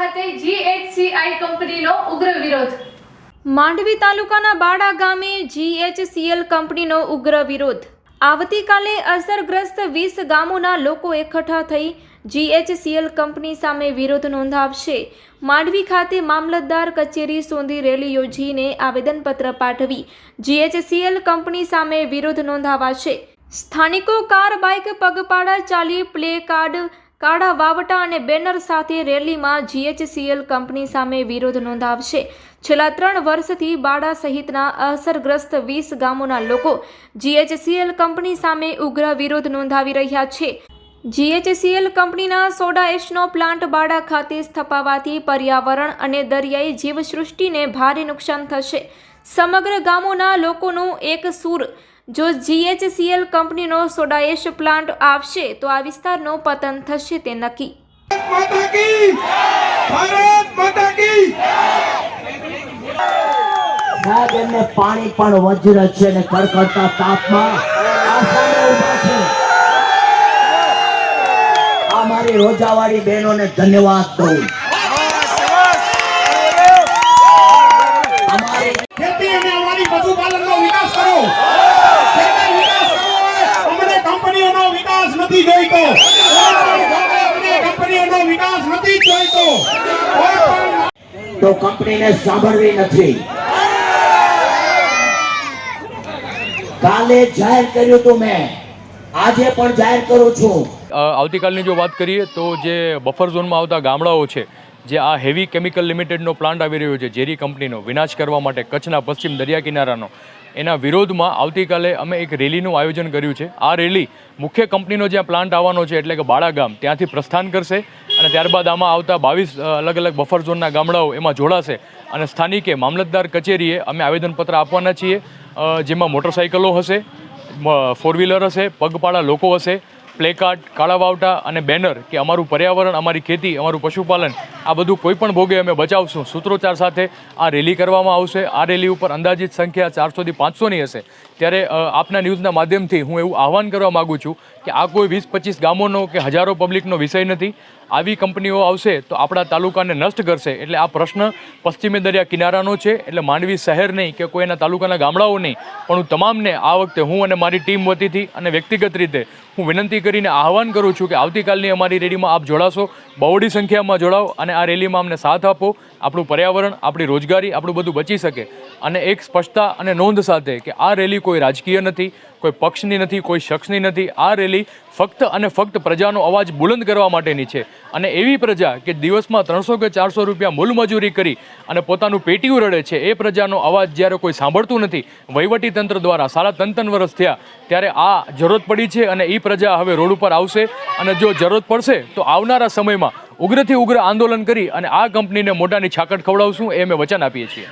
ખાતે જીએચસીઆઈ કંપનીનો ઉગ્ર વિરોધ. માંડવી તાલુકાના બાડા ગામે જીએચસીએલ કંપનીનો ઉગ્ર વિરોધ. આવતીકાલે અસરગ્રસ્ત વીસ ગામોના લોકો એકઠા થઈ જીએચસીએલ કંપની સામે વિરોધ નોંધાવશે. માંડવી ખાતે મામલતદાર કચેરી સોંધી રેલી યોજીને આવેદનપત્ર પાઠવી જીએચસીએલ કંપની સામે વિરોધ નોંધાવાશે. સ્થાનિકો કાર, બાઇક, પગપાળા, ચાલી, પ્લે કાર્ડ કાળા વાવટા અને બેનર સાથે રેલીમાં જીએચસીએલ કંપની સામે વિરોધ નોંધાવશે. છેલ્લા ત્રણ વર્ષથી બાડા સહિતના અસરગ્રસ્ત વીસ ગામોના લોકો જીએચસીએલ કંપની સામે ઉગ્ર વિરોધ નોંધાવી રહ્યા છે. જીએચસીએલ કંપનીના સોડા એશનો પ્લાન્ટ બાડા ખાતે સ્થપાવાથી પર્યાવરણ અને દરિયાઈ જીવસૃષ્ટિને ભારે નુકસાન થશે. સમગ્ર ગામોના લોકોનું એક સૂર જો જીએચસીએલ કંપનીનો સોડા એશ પ્લાન્ટ આવશે, તો આ વિસ્તારનો પતન થશે તે નક્કી. પાણી પણ વજ્ર છે અને કડકડતા તાપમાં અમારી રોજાવાળી બહેનોને ધન્યવાદ દઉં. નથી જોઈતો. કંપનીઓનો વિકાસ નથી તો કંપનીને સાંભળવી નથી. કાલે જાહેર કર્યું તું મેં. આજે પણ જાહેર કરું છું. આવતીકાલની જો વાત કરીએ તો જે બફર ઝોનમાં આવતા ગામડાઓ છે જે આ હેવી કેમિકલ લિમિટેડનો પ્લાન્ટ આવી રહ્યો છે ઝેરી કંપનીનો વિનાશ કરવા માટે કચ્છના પશ્ચિમ દરિયા કિનારાનો એના વિરોધમાં આવતીકાલે અમે એક રેલીનું આયોજન કર્યું છે. આ રેલી મુખ્ય કંપનીનો જ્યાં પ્લાન્ટ આવવાનો છે, એટલે કે બાળા ગામ, ત્યાંથી પ્રસ્થાન કરશે અને ત્યારબાદ આમાં આવતા બાવીસ અલગ અલગ બફર ઝોનના ગામડાઓ એમાં જોડાશે અને સ્થાનિકે મામલતદાર કચેરીએ અમે આવેદનપત્ર આપવાના છીએ. જેમાં મોટરસાઇકલો હશે ફોર વ્હીલર હશે, પગપાળા લોકો હશે, પ્લેકાર્ડ, કાળા વાવટા અને બેનર કે અમારું પર્યાવરણ, અમારી ખેતી, અમારું પશુપાલન આ બધું કોઈ પણ ભોગે અમે બચાવશું. સૂત્રોચ્ચાર સાથે આ રેલી કરવામાં આવશે. આ રેલી ઉપર અંદાજિત સંખ્યા ચારસોથી પાંચસોની હશે. ત્યારે આપના ન્યૂઝના માધ્યમથી હું એવું આહવાન કરવા માગું છું કે આ કોઈ વીસ પચીસ ગામોનો કે હજારો પબ્લિકનો વિષય નથી. આવી કંપનીઓ આવશે તો આપણા તાલુકાને નષ્ટ કરશે. એટલે આ પ્રશ્ન પશ્ચિમે દરિયા કિનારાનો છે. એટલે માંડવી શહેર નહીં કે કોઈ એના તાલુકાના ગામડાઓ નહીં. પણ હું તમામને આ વખતે હું અને મારી ટીમ વતીથી અને વ્યક્તિગત રીતે હું વિનંતી કરીને આહવાન કરું છું કે આવતીકાલની અમારી રેલીમાં આપ જોડાશો. બહોળી સંખ્યામાં જોડાઓ અને આ રેલીમાં અમને સાથ આપો, આપણું પર્યાવરણ, આપણી રોજગારી, આપણું બધું બચી શકે. અને એક સ્પષ્ટતા અને નોંધ સાથે કે આ રેલી કોઈ રાજકીય નથી, કોઈ પક્ષની નથી, કોઈ શખ્સની નથી. આ રેલી ફક્ત અને ફક્ત પ્રજાનો અવાજ બુલંદ કરવા માટેની છે. અને એવી પ્રજા કે દિવસમાં ત્રણસો કે ચારસો રૂપિયા મૂલમજૂરી કરી અને પોતાનું પેટીયું રડે છે, એ પ્રજાનો અવાજ જ્યારે કોઈ સાંભળતું નથી, વહીવટી તંત્ર દ્વારા ત્રણ ત્રણ વર્ષ થયા, ત્યારે આ જરૂરત પડી છે અને એ પ્રજા હવે રોડ ઉપર આવશે. અને જો જરૂરત પડશે, તો આવનારા સમયમાં ઉગ્રથી ઉગ્ર આંદોલન કરી અને આ કંપનીને મોઢાની છાકટ ખવડાવશું એ અમે વચન આપીએ છીએ.